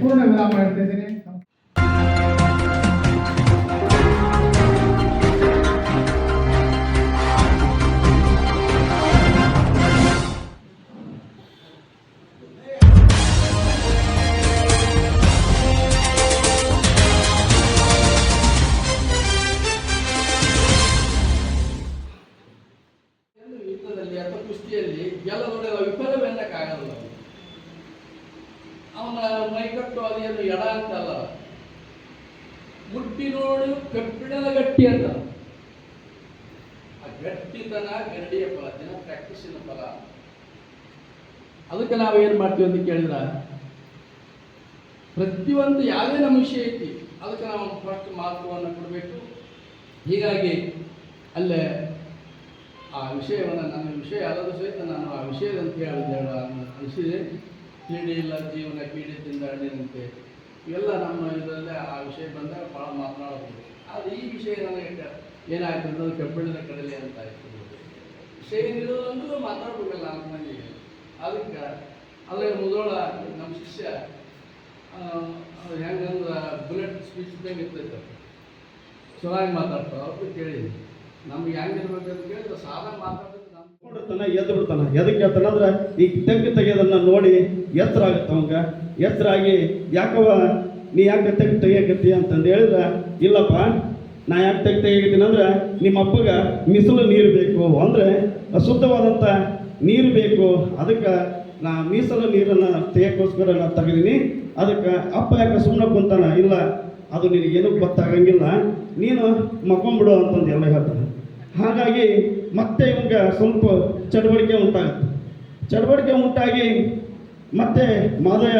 पूर्ण विराम ಮೈಕಟ್ಟು ಅದೇನು ಎಡ ಅಂತ ಅಲ್ಲ. ಮುಟ್ಟಿ ನೋಡು ಕಬ್ಬಿಣದ ಗಟ್ಟಿ ಅಂತ. ಆ ಗಟ್ಟಿತನ ಗರಡಿಯ ಫಲ, ದಿನ ಪ್ರಾಕ್ಟೀಸಿನ ಫಲ. ಅದಕ್ಕೆ ನಾವು ಏನು ಮಾಡ್ತೀವಿ ಅಂತ ಕೇಳಿದ್ರ? ಪ್ರತಿಯೊಂದು ಯಾವುದೇ ನಮ್ಮ ವಿಷಯ ಐತಿ, ಅದಕ್ಕೆ ನಾವು ಫಸ್ಟ್ ಮಹತ್ವವನ್ನು ಕೊಡಬೇಕು. ಹೀಗಾಗಿ ಅಲ್ಲೇ ಆ ವಿಷಯವನ್ನು, ನನ್ನ ವಿಷಯ ಅಲ್ಲದ ಸಹಿತ ನಾನು ಆ ವಿಷಯದಂತ ಹೇಳಿದೆ ಅನಿಸಿದೆ ಕ್ರೀಡೆ ಇಲ್ಲ, ಜೀವನ ಕೀಡೆ ತಿಂದಾಡಿನಂತೆ ಇವೆಲ್ಲ ನಮ್ಮ ಇದರಲ್ಲೇ ಆ ವಿಷಯ ಬಂದಾಗ ಭಾಳ ಮಾತನಾಡಬಹುದು ಆದರೆ ಈ ವಿಷಯ ನನಗೆ ಏನಾಯ್ತು ಅಂದ್ರೆ ಕಬ್ಬಿಣದ ಕಡಲೆ ಅಂತ ಆಯ್ತು. ವಿಷಯ ಏನಿರೋದಂದ್ರೂ ಮಾತಾಡ್ಬೇಕಲ್ಲ ಅಂತ ನನಗೆ ಅದಕ್ಕೆ ಅಲ್ಲೇ ಮುದೋಳ ನಮ್ಮ ಶಿಷ್ಯ ಹೆಂಗಂದ್ರೆ ಬುಲೆಟ್ ಸ್ಪೀಚ್ ಇದ್ದಂಗೆ ಇರ್ತೈತೆ. ಚೆನ್ನಾಗಿ ಮಾತಾಡ್ತಾರೆ ಅವ್ರಿಗೆ ಕೇಳಿದ್ದೀನಿ ನಮ್ಗೆ ಹೆಂಗಿರ್ಬೇಕು ಅಂತ ಕೇಳಿದ್ರೆ ಸಾಲ ನಮ್ಮ ನೋಡಿರ್ತಾನ ಎದ್ದು ಬಿಡ್ತಾನ ಎದಕ್ಕೆ ಹೇಳ್ತಾನಂದ್ರೆ ಈ ತೆಗ್ಗು ತೆಗೆಯೋದನ್ನ ನೋಡಿ ಎತ್ತರ ಆಗುತ್ತೆ ಅವಂಗ. ಎತ್ತರ ಆಗಿ ಯಾಕವ ನೀ ಯಾಕೆ ತೆಗ್ಗು ತೆಗಿಯಕತ್ತಿ ಅಂತಂದು ಹೇಳಿದ್ರೆ, ಇಲ್ಲಪ್ಪ, ನಾ ಯಾಕೆ ತೆಗ್ಗು ತೆಗಿತೀನಿ ಅಂದ್ರೆ, ನಿಮ್ಮ ಅಪ್ಪಗ ಮಿಸಲು ನೀರು ಬೇಕು. ಅಂದ್ರೆ ಶುದ್ಧವಾದಂಥ ನೀರು ಬೇಕು. ಅದಕ್ಕೆ ನಾ ಮೀಸಲು ನೀರನ್ನು ತೆಗಿಯೋಕ್ಕೋಸ್ಕರ ನಾ ತೆಗೆದೀನಿ ಅದಕ್ಕೆ ಅಪ್ಪ ಯಾಕೆ ಸುಮ್ಮನೆ ಕುಂತಾನ, ಇಲ್ಲ, ಅದು ನಿನಗೇನು ಗೊತ್ತಾಗಂಗಿಲ್ಲ. ನೀನು ಮಕ್ಕೊಂಬಿಡು ಅಂತಂದು ಎಲ್ಲ ಹೇಳ್ತಾನೆ. ಹಾಗಾಗಿ ಮತ್ತೆ ಇವಾಗ ಸ್ವಲ್ಪ ಚಟುವಟಿಕೆ ಉಂಟಾಗುತ್ತೆ. ಚಟುವಟಿಕೆ ಉಂಟಾಗಿ ಮತ್ತೆ ಮಾದಯ,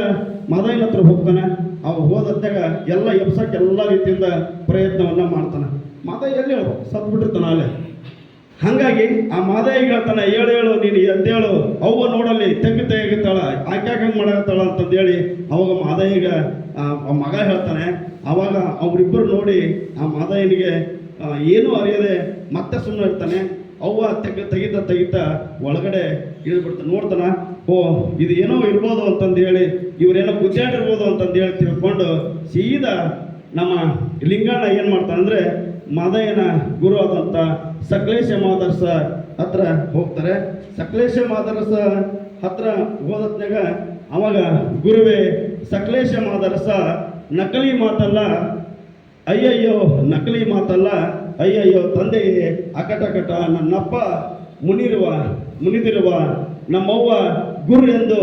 ಮಾದಯ್ಯನ ಹತ್ರ ಹೋಗ್ತಾನೆ. ಅವ ಹೋದತ್ತಾಗ ಎಲ್ಲ ಎಬ್ಸಕ್ಕೆ ಎಲ್ಲ ರೀತಿಯಿಂದ ಪ್ರಯತ್ನವನ್ನ ಮಾಡ್ತಾನೆ. ಮಾದಯ್ಯ ಎಲ್ಲಿ ಹೇಳು? ಸತ್ ಬಿಟ್ಟಿರ್ತಾನ ಅಲ್ಲೇ. ಹಾಗಾಗಿ ಆ ಮಾದಯ್ಯ ಹೇಳ್ತಾನೆ, ಹೇಳು ಹೇಳು, ನೀನು ಎದ್ದೇಳು ಅವ್ವ ನೋಡಲ್ಲಿ ತೆಗ್ಗು ತೆಗಿತಾಳ ಆಕ್ಯಾಕ ಹಂಗೆ ಮಾಡಕತ್ತಾಳ? ಅಂತಂದೇಳಿ ಅವಾಗ ಮಾದಯ್ಯಗ, ಆ ಮಗ ಹೇಳ್ತಾನೆ, ಅವಾಗ ಅವರಿಬ್ಬರು ನೋಡಿ ಆ ಮಾದಯ್ಯನಿಗೆ ಏನೂ ಅರಿಯದೆ ಮತ್ತೆ ಸುಮ್ಮನೆ ಇರ್ತಾನೆ ಅವ್ವ ತೆಗ ತೆಗಿತ ತೆಗಿತ ಒಳಗಡೆ ಇಳಿದ್ಬಿಡ್ತಾನೆ ನೋಡ್ತಾನ, ಓ, ಇದು ಏನೋ ಇರ್ಬೋದು ಅಂತಂದು ಹೇಳಿ ಇವರೇನೋ ಗುದ್ದಾಡಿರ್ಬೋದು ಅಂತಂದು ಹೇಳಿ ತಿಳ್ಕೊಂಡು ಸೀದಾ ನಮ್ಮ ಲಿಂಗಣ್ಣ ಏನು ಮಾಡ್ತಾನಂದ್ರೆ, ಮಾದಯ್ಯನ ಗುರು ಆದಂಥ ಸಕಲೇಶ ಮಾದರ್ಸ ಹತ್ರ ಹೋಗ್ತಾರೆ. ಸಕಲೇಶ ಮಾದರಸ ಹತ್ರ ಹೋದತ್ನಾಗ ಅವಾಗ ಗುರುವೇ, ಸಕಲೇಶ ಮಾದರಸ ನಕಲಿ ಮಾತಲ್ಲ, ಅಯ್ಯಯ್ಯೋ, ನಕಲಿ ಮಾತಲ್ಲ ಅಯ್ಯಯ್ಯೋ, ತಂದೆಯೇ, ಅಕಟಕಟ, ನನ್ನಪ್ಪ, ಮುನಿರುವ, ಮುನಿದಿರುವ, ನಮ್ಮವ್ವ, ಗುರು ಎಂದು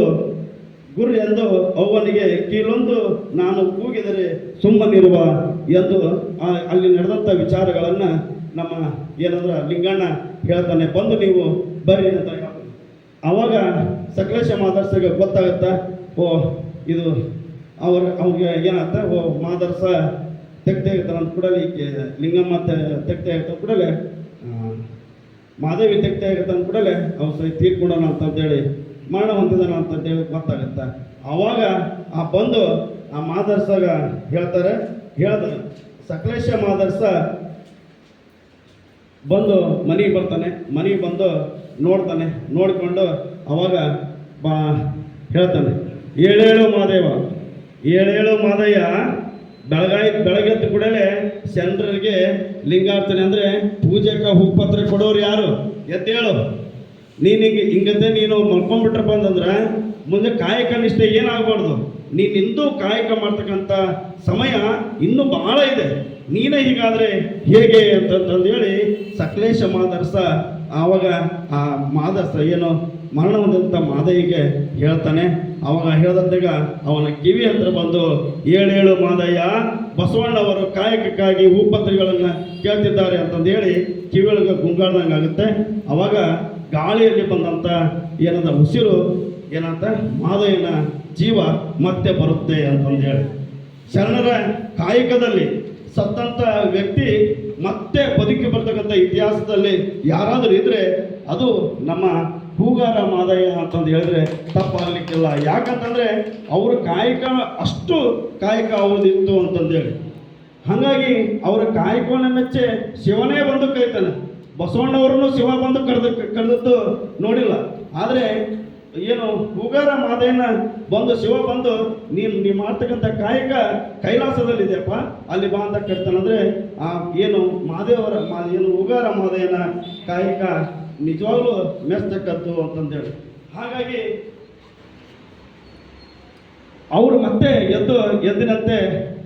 ಗುರು ಎಂದು ಅವ್ವನಿಗೆ ಕೀಳೊಂದು ನಾನು ಕೂಗಿದರೆ ಸುಮ್ಮನಿರುವ ಎಂದು ಅಲ್ಲಿ ನಡೆದಂಥ ವಿಚಾರಗಳನ್ನು ನಮ್ಮ ಏನಂದ್ರೆ ಲಿಂಗಣ್ಣ ಹೇಳ್ತಾನೆ, ಬಂದು ನೀವು ಬರ್ರಿ ಅಂತ ಅವಾಗ ಸಕಲೇಶ ಮಾದರ್ಸಗೆ ಗೊತ್ತಾಗುತ್ತೆ, ಓ, ಇದು ಅವ್ರ, ಅವ್ರಿಗೆ ಏನಾಗ್ತ ಓ, ಮಾದರ್ಸ ತೆಗ್ದೇ ಇರ್ತಾರೆ ಅಂತ ಕೂಡಲೇ ಈಕೆ ಲಿಂಗಮ್ಮ ತೆಗ್ದೇ ಇರ್ತಾನೆ ಕೂಡಲೇ ಮಾದೇವಿ ತೆಗ್ದೇ ಇರ್ತಾನೆ ಕೂಡಲೇ ಅವ್ರು ಸರಿ ಅಂತ ಅಂತಂದೇಳಿ ಮರಣ ಹೊಂದಿದಾನ ಅಂತಂದೇಳಿ ಗೊತ್ತಾಗುತ್ತೆ. ಅವಾಗ ಆ ಬಂದು ಆ ಮಾದರ್ಸಾಗ ಹೇಳ್ತಾರೆ, ಹೇಳ್ದ ಸಕಲೇಶ ಮಾದರ್ಸ ಬಂದು ಮನೆಗೆ ಬರ್ತಾನೆ, ಮನೆಗೆ ಬಂದು ನೋಡ್ತಾನೆ, ನೋಡಿಕೊಂಡು ಅವಾಗ ಬಾ ಹೇಳ್ತಾನೆ, ಏಳೇಳು ಮಾದೇವ, ಏಳೇಳು ಮಾದಯ್ಯ ಬೆಳಗಾಯಿ ಬೆಳಗ್ಗೆದ್ದ ಕೂಡಲೇ ಚಂದ್ರರಿಗೆ ಲಿಂಗಾರ್ಚನೆ ಅಂದರೆ ಪೂಜೆಗೆ ಹೂಪತ್ರೆ ಕೊಡೋರು ಯಾರು? ಎತ್ತೇಳು ನೀನು ಹಿಂಗೆ ಹಿಂಗತೆ ನೀನು ಮಲ್ಕೊಂಡ್ಬಿಟ್ರಪ್ಪ ಅಂತಂದ್ರೆ ಮುಂದೆ ಕಾಯಕ ನಿಷ್ಠೆ ಏನಾಗಬಾರ್ದು? ನೀನು ಇಂದು ಕಾಯಕ ಮಾಡ್ತಕ್ಕಂಥ ಸಮಯ ಇನ್ನೂ ಬಹಳ ಇದೆ. ನೀನೇ ಹೀಗಾದರೆ ಹೇಗೆ ಅಂತಂತಂದೇಳಿ ಹೇಳಿ ಸಕಲೇಶ ಮಾದರ್ಸ ಆವಾಗ ಆ ಮಾದರ್ಸ ಏನು ಮರಣ ಹೊಂದಂಥ ಮಾದಯ್ಯಗೆ ಹೇಳ್ತಾನೆ. ಅವಾಗ ಹೇಳಿದಂತಾಗ ಅವನ ಕಿವಿ ಹತ್ರ ಬಂದು, ಏಳೇಳು ಮಾದಯ್ಯ, ಬಸವಣ್ಣವರು ಕಾಯಕಕ್ಕಾಗಿ ಹೂಪತ್ರಿಗಳನ್ನು ಕೇಳ್ತಿದ್ದಾರೆ ಅಂತಂದು ಹೇಳಿ ಕಿವಿಯೊಳಗೆ ಗುಂಗಾಡ್ದಂಗೆ ಆಗುತ್ತೆ. ಅವಾಗ ಗಾಳಿಯಲ್ಲಿ ಬಂದಂಥ ಏನಂತ ಉಸಿರು, ಏನಂತ, ಮಾದಯ್ಯನ ಜೀವ ಮತ್ತೆ ಬರುತ್ತೆ ಅಂತಂದು ಹೇಳಿ ಶರಣರ ಕಾಯಕದಲ್ಲಿ ಸತ್ತಂತ ವ್ಯಕ್ತಿ ಮತ್ತೆ ಬದುಕಿ ಬರ್ತಕ್ಕಂಥ ಇತಿಹಾಸದಲ್ಲಿ ಯಾರಾದರೂ ಇದ್ರೆ ಅದು ನಮ್ಮ ಹೂಗಾರ ಮಾದಯ್ಯ ಅಂತಂದು ಹೇಳಿದ್ರೆ ತಪ್ಪಾಗಲಿಕ್ಕಿಲ್ಲ. ಯಾಕಂತಂದ್ರೆ ಅವ್ರ ಕಾಯಕ ಅಷ್ಟು ಕಾಯಕ ಅವ್ರದ್ದಿತ್ತು ಅಂತಂದೇಳಿ ಹಾಗಾಗಿ ಅವರ ಕಾಯಕವನ್ನ ಮೆಚ್ಚೆ ಶಿವನೇ ಬಂದು ಕೈತಾನೆ ಬಸವಣ್ಣವರನ್ನು ಶಿವ ಬಂದು ಕರೆದ ಕರೆದದ್ದು ನೋಡಿಲ್ಲ. ಆದರೆ ಏನು ಹೂಗಾರ ಮಾದಯ್ಯನ ಬಂದು ಶಿವ ಬಂದು ನೀನು ನೀ ಮಾಡ್ತಕ್ಕಂಥ ಕಾಯಕ ಕೈಲಾಸದಲ್ಲಿದೆಯಪ್ಪ, ಅಲ್ಲಿ ಬಾ ಅಂತ ಕರ್ತಾನಂದ್ರೆ ಆ ಏನು ಮಾದೇವರ ಮಾ, ಏನು ಉಗಾರ ಮಾದಯ್ಯನ ಕಾಯಕ ನಿಜವಾಗ್ಲೂ ಮೆಚ್ಚತಕ್ಕದ್ದು ಅಂತಂದೇಳಿ. ಹಾಗಾಗಿ ಅವರು ಮತ್ತೆ ಎದ್ದು ಎದ್ದಿನಂತೆ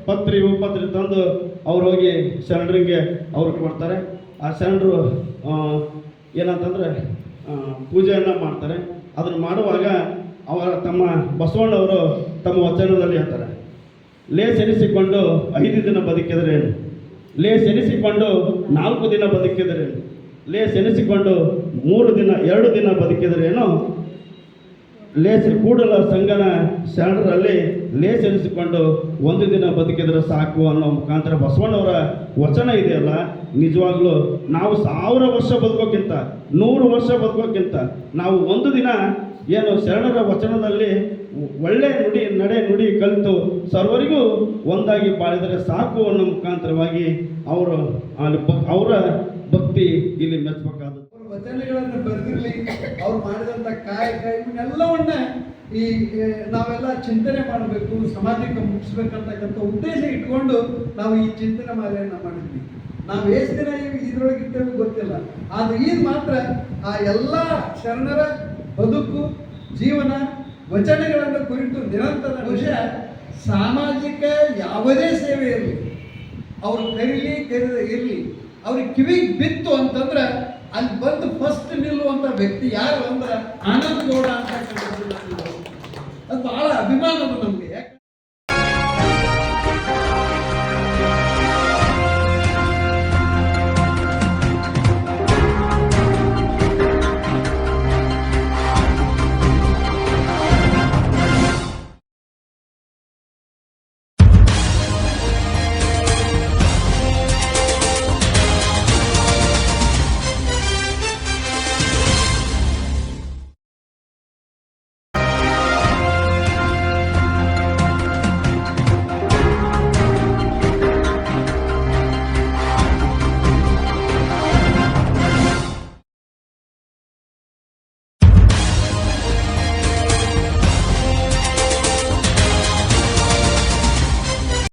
ಪತ್ರಿ ಉಪತ್ರಿ ತಂದು ಅವ್ರು ಹೋಗಿ ಶರಣರಿಗೆ ಅವ್ರು ಕೊಡ್ತಾರೆ. ಆ ಶರಣರು ಏನಂತಂದರೆ ಪೂಜೆಯನ್ನು ಮಾಡ್ತಾರೆ. ಅದನ್ನು ಮಾಡುವಾಗ ಅವರ ತಮ್ಮ ಬಸವಣ್ಣವರು ತಮ್ಮ ವಚನದಲ್ಲಿ ಹೇಳ್ತಾರೆ. ಲೇಸ್ ಎನಿಸಿಕೊಂಡು ಐದು ದಿನ ಬದುಕಿದರೇನು? ಲೇಸ್ ಎನಿಸಿಕೊಂಡು ನಾಲ್ಕು ದಿನ ಬದುಕಿದರೆ ಲೇಸ್ ಎನಿಸಿಕೊಂಡು ಮೂರು ದಿನ, ಎರಡು ದಿನ ಬದುಕಿದ್ರೇನು ಲೇಸ್ ಕೂಡಲ ಸಂಗನ ಶರಣರಲ್ಲಿ ಲೇಸ್ ಎನಿಸಿಕೊಂಡು ಒಂದು ದಿನ ಬದುಕಿದ್ರೆ ಸಾಕು ಅನ್ನೋ ಮುಖಾಂತರ ಬಸವಣ್ಣವರ ವಚನ ಇದೆಯಲ್ಲ, ನಿಜವಾಗ್ಲೂ ನಾವು ಸಾವಿರ ವರ್ಷ ಬದುಕೋಕ್ಕಿಂತ, ನೂರು ವರ್ಷ ಬದುಕೋಕ್ಕಿಂತ ನಾವು ಒಂದು ದಿನ ಏನು ಶರಣರ ವಚನದಲ್ಲಿ ಒಳ್ಳೆ ನುಡಿ, ನಡೆ ನುಡಿ ಕಲಿತು ಸರ್ವರಿಗೂ ಒಂದಾಗಿ ಬಾಳಿದರೆ ಸಾಕು ಅನ್ನೋ ಮುಖಾಂತರವಾಗಿ ಅವರು ಅವರ ಭಕ್ತಿ ಇಲ್ಲಿ ಮೆಚ್ಚಬೇಕು ವಚನಗಳನ್ನು ಬರೆದಿರಲಿ, ಅವ್ರು ಮಾಡಿದಂಥ ಕಾಯಕ ಇವನ್ನೆಲ್ಲವನ್ನ ಈ ನಾವೆಲ್ಲ ಚಿಂತನೆ ಮಾಡಬೇಕು ಸಮಾಜಕ್ಕೆ ಮುಗಿಸ್ಬೇಕಂತಕ್ಕಂಥ ಉದ್ದೇಶ ಇಟ್ಕೊಂಡು ನಾವು ಈ ಚಿಂತನೆ ಮಾಲೆಯನ್ನು ಮಾಡಿದ್ವಿ. ನಾವು ಎಷ್ಟು ದಿನ ಇದ್ರೊಳಗೆ ಇರ್ತೇವೆ ಗೊತ್ತಿಲ್ಲ. ಆದ್ರೆ ಈಗ ಮಾತ್ರ ಆ ಎಲ್ಲ ಶರಣರ ಬದುಕು, ಜೀವನ, ವಚನಗಳನ್ನು ಕುರಿತು ನಿರಂತರ ವಿಷಯ. ಸಾಮಾಜಿಕ ಯಾವುದೇ ಸೇವೆ ಇರಲಿ. ಅವ್ರು ಕರೀಲಿ, ಕರೀದ ಇರಲಿ. ಅವ್ರಿಗೆ ಕಿವಿಗೆ ಬಿತ್ತು ಅಂತಂದ್ರೆ ಅಲ್ಲಿ ಬಂದು ಫಸ್ಟ್ ನಿಲ್ಲುವಂತ ವ್ಯಕ್ತಿ ಯಾರು ಅಂದ್ರೆ ಆನಂದ್ ಗೌಡ ಅಂತ ಅದು ಬಹಳ ಅಭಿಮಾನ ನಮ್ಗೆ